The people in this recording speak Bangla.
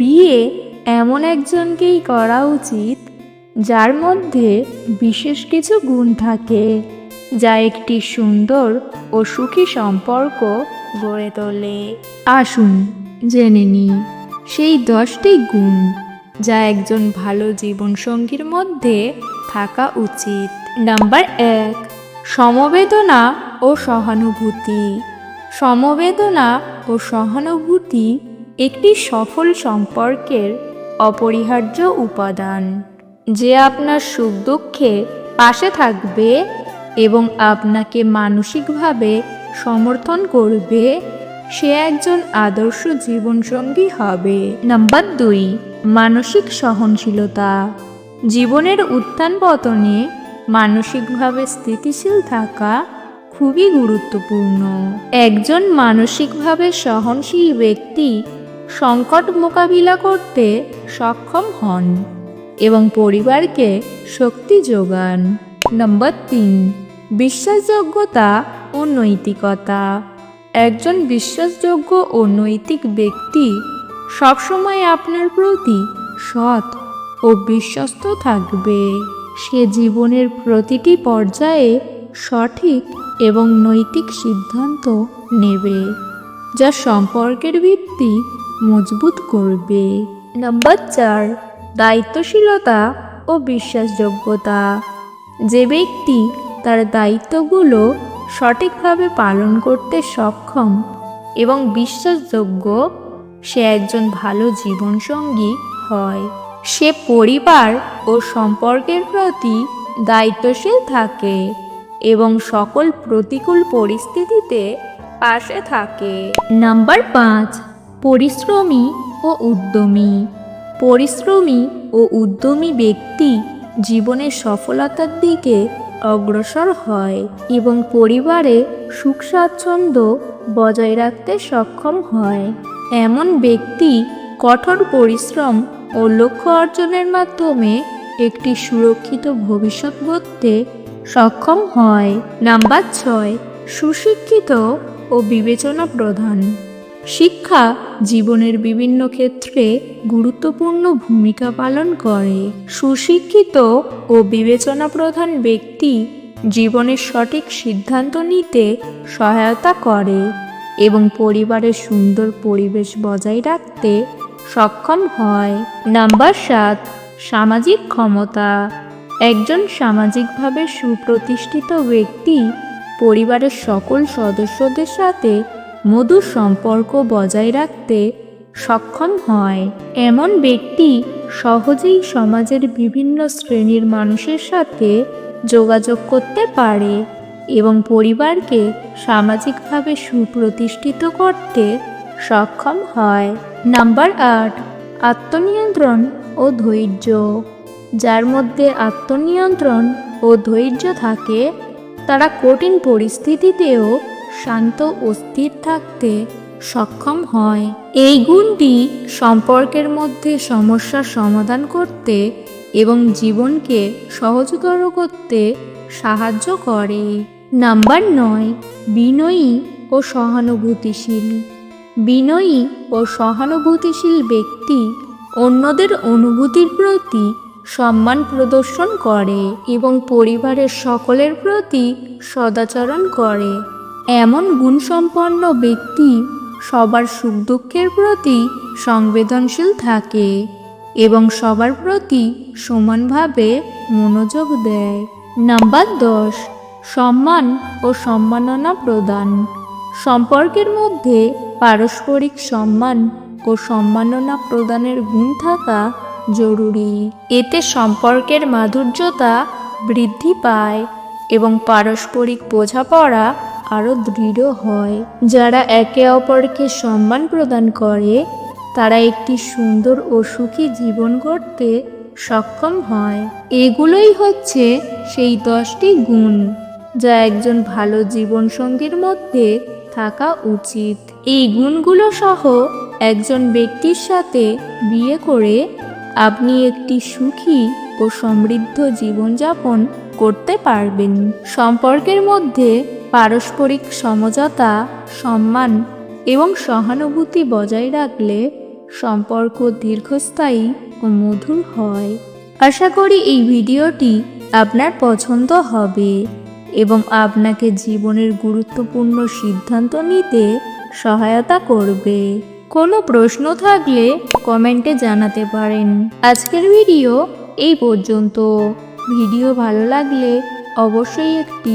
বিয়ে এমন একজনকেই করা উচিত যার মধ্যে বিশেষ কিছু গুণ থাকে, যা একটি সুন্দর ও সুখী সম্পর্ক গড়ে তোলে। আসুন জেনে নিই সেই দশটি গুণ যা একজন ভালো জীবনসঙ্গীর মধ্যে থাকা উচিত। নাম্বার এক, সমবেদনা ও সহানুভূতি। সমবেদনা ও সহানুভূতি একটি সফল সম্পর্কের অপরিহার্য উপাদান, যে আপনার সুখ দুঃখে পাশে থাকবে এবং আপনাকে মানসিকভাবে সমর্থন করবে, সে একজন আদর্শ জীবনসঙ্গী হবে। নাম্বার দুই, মানসিক সহনশীলতা। জীবনের উত্থান পতনে মানসিকভাবে স্থিতিশীল থাকা খুবই গুরুত্বপূর্ণ। একজন মানসিকভাবে সহনশীল ব্যক্তি সংকট মোকাবিলা করতে সক্ষম হন এবং পরিবারকে শক্তি যোগান। নম্বর তিন, বিশ্বাসযোগ্যতা ও নৈতিকতা। একজন বিশ্বাসযোগ্য ও নৈতিক ব্যক্তি সবসময় আপনার প্রতি সৎ ও বিশ্বস্ত থাকবে। সে জীবনের প্রতিটি পর্যায়ে সঠিক এবং নৈতিক সিদ্ধান্ত নেবে, যা সম্পর্কের ভিত্তি মজবুত করবে। নাম্বার চার, দায়িত্বশীলতা ও বিশ্বাসযোগ্যতা। যে ব্যক্তি তার দায়িত্বগুলো সঠিকভাবে পালন করতে সক্ষম এবং বিশ্বাসযোগ্য, সে একজন ভালো জীবনসঙ্গী হয়। সে পরিবার ও সম্পর্কের প্রতি দায়িত্বশীল থাকে এবং সকল প্রতিকূল পরিস্থিতিতে পাশে থাকে। নাম্বার পাঁচ পরিশ্রমী ও উদ্যমী। পরিশ্রমী ও উদ্যমী ব্যক্তি জীবনের সফলতার দিকে অগ্রসর হয় এবং পরিবারে সুখ স্বাচ্ছন্দ্য বজায় রাখতে সক্ষম হয়। এমন ব্যক্তি কঠোর পরিশ্রম ও লক্ষ্য অর্জনের মাধ্যমে একটি সুরক্ষিত ভবিষ্যৎ গড়তে সক্ষম হয়। নাম্বার ছয়, সুশিক্ষিত ও বিবেচনা প্রধান শিক্ষা জীবনের বিভিন্ন ক্ষেত্রে গুরুত্বপূর্ণ ভূমিকা পালন করে। সুশিক্ষিত ও বিবেচনা প্রধান ব্যক্তি জীবনের সঠিক সিদ্ধান্ত নিতে সহায়তা করে এবং পরিবারের সুন্দর পরিবেশ বজায় রাখতে সক্ষম হয়। নাম্বার সাত, সামাজিক ক্ষমতা। একজন সামাজিকভাবে সুপ্রতিষ্ঠিত ব্যক্তি পরিবারের সকল সদস্যদের সাথে মধুর সম্পর্ক বজায় রাখতে সক্ষম হয়। এমন ব্যক্তি সহজেই সমাজের বিভিন্ন শ্রেণির মানুষের সাথে যোগাযোগ করতে পারে এবং পরিবারকে সামাজিকভাবে সুপ্রতিষ্ঠিত করতে সক্ষম হয়। নাম্বার আট, আত্মনিয়ন্ত্রণ ও ধৈর্য। যার মধ্যে আত্মনিয়ন্ত্রণ ও ধৈর্য থাকে, তারা কঠিন পরিস্থিতিতেও শান্ত ও স্থির থাকতে সক্ষম হয়। এই গুণটি সম্পর্কের মধ্যে সমস্যার সমাধান করতে এবং জীবনকে সহজতর করতে সাহায্য করে। নাম্বার নয়, বিনয়ী ও সহানুভূতিশীল। বিনয়ী ও সহানুভূতিশীল ব্যক্তি অন্যদের অনুভূতির প্রতি সম্মান প্রদর্শন করে এবং পরিবারের সকলের প্রতি সদাচরণ করে। এমন গুণসম্পন্ন ব্যক্তি সবার সুখ দুঃখের প্রতি সংবেদনশীল থাকে এবং সবার প্রতি সমানভাবে মনোযোগ দেয়। নাম্বার দশ, সম্মান ও সম্মাননা প্রদান। সম্পর্কের মধ্যে পারস্পরিক সম্মান ও সম্মাননা প্রদানের গুণ থাকা জরুরি। এতে সম্পর্কের মাধুর্যতা বৃদ্ধি পায় এবং পারস্পরিক বোঝাপড়া আরও দৃঢ় হয়। যারা একে অপরকে সম্মান প্রদান করে, তারা একটি সুন্দর ও সুখী জীবন গড়তে সক্ষম হয়। এগুলোই হচ্ছে সেই দশটি গুণ যা একজন ভালো জীবনসঙ্গীর মধ্যে থাকা উচিত। এই গুণগুলো সহ একজন ব্যক্তির সাথে বিয়ে করে আপনি একটি সুখী ও সমৃদ্ধ জীবনযাপন করতে পারবেন। সম্পর্কের মধ্যে পারস্পরিক সমঝোতা, সম্মান এবং সহানুভূতি বজায় রাখলে সম্পর্ক দীর্ঘস্থায়ী ও মধুর হয়। আশা করি এই ভিডিওটি আপনার পছন্দ হবে এবং আপনাকে জীবনের গুরুত্বপূর্ণ সিদ্ধান্ত নিতে সহায়তা করবে। কোনো প্রশ্ন থাকলে কমেন্টে জানাতে পারেন। আজকের ভিডিও এই পর্যন্ত। ভিডিও ভালো লাগলে অবশ্যই একটি